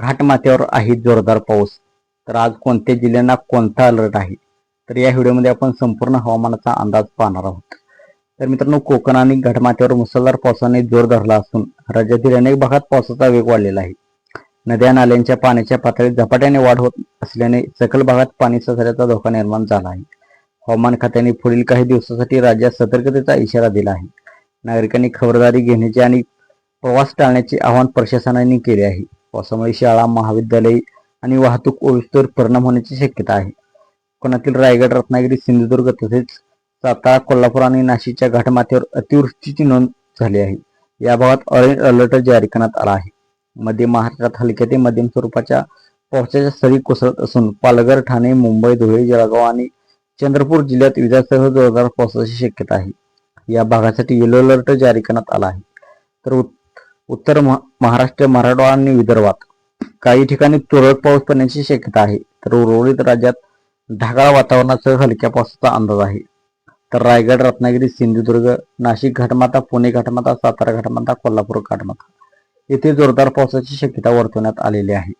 घाटमाथ्यावर आहे जोरदार पाऊस. तर आज कोणत्या जिल्ह्यांना कोणता अलर्ट आहे? तर या व्हिडिओमध्ये आपण संपूर्ण हवामानाचा अंदाज पाहणार आहोत. तर मित्रांनो कोकण आणि घाटमाथ्यावर मुसळधार पावसाने जोर धरला असून राज्यातील अनेक भागात पावसाचा वेग वाढलेला आहे. नद्या नाल्यांच्या पाण्याच्या पातळीत झपाट्याने वाढ होत असल्याने सकल भागात पाणी साचण्याचा धोका निर्माण झाला आहे. हवामान खात्याने पुढील काही दिवसासाठी राज्यात सतर्कतेचा इशारा दिला आहे. नागरिकांनी खबरदारी घेण्याचे आणि प्रवास टाळण्याचे आवाहन प्रशासनाने केले आहे. पावसामुळे शाळा महाविद्यालय आणि वाहतूक ओळीस्तोवर परिणाम होण्याची शक्यता आहे. कोकणातील रायगड रत्नागिरी सिंधुदुर्ग तसेच सातारा कोल्हापूर आणि नाशिकच्या घाटमाथ्यावर अतिवृष्टीची नोंद झाली आहे. या भागात ऑरेंज अलर्ट जारी करण्यात आला आहे. मध्य महाराष्ट्रात हलक्या ते मध्यम स्वरूपाच्या पावसाच्या सरी कोसळत असून पालघर ठाणे मुंबई धुळे जळगाव आणि चंद्रपूर जिल्ह्यात विजासह जोरदार पावसाची शक्यता आहे. या भागासाठी येलो अलर्ट जारी करण्यात आला आहे. तर उत्तर महाराष्ट्र मराठवाडा आणि विदर्भात. काही ठिकाणी तुरळक पाऊस पडण्याची शक्यता आहे. तर उर्वरित राज्यात ढगाळ वातावरणासह हलक्या पावसाचा अंदाज आहे. तर रायगड रत्नागिरी सिंधुदुर्ग नाशिक घाटमाता पुणे घाटमाता सातारा घाटमाता कोल्हापूर घाटमाता येथे जोरदार पावसाची शक्यता वर्तवण्यात आलेली आहे.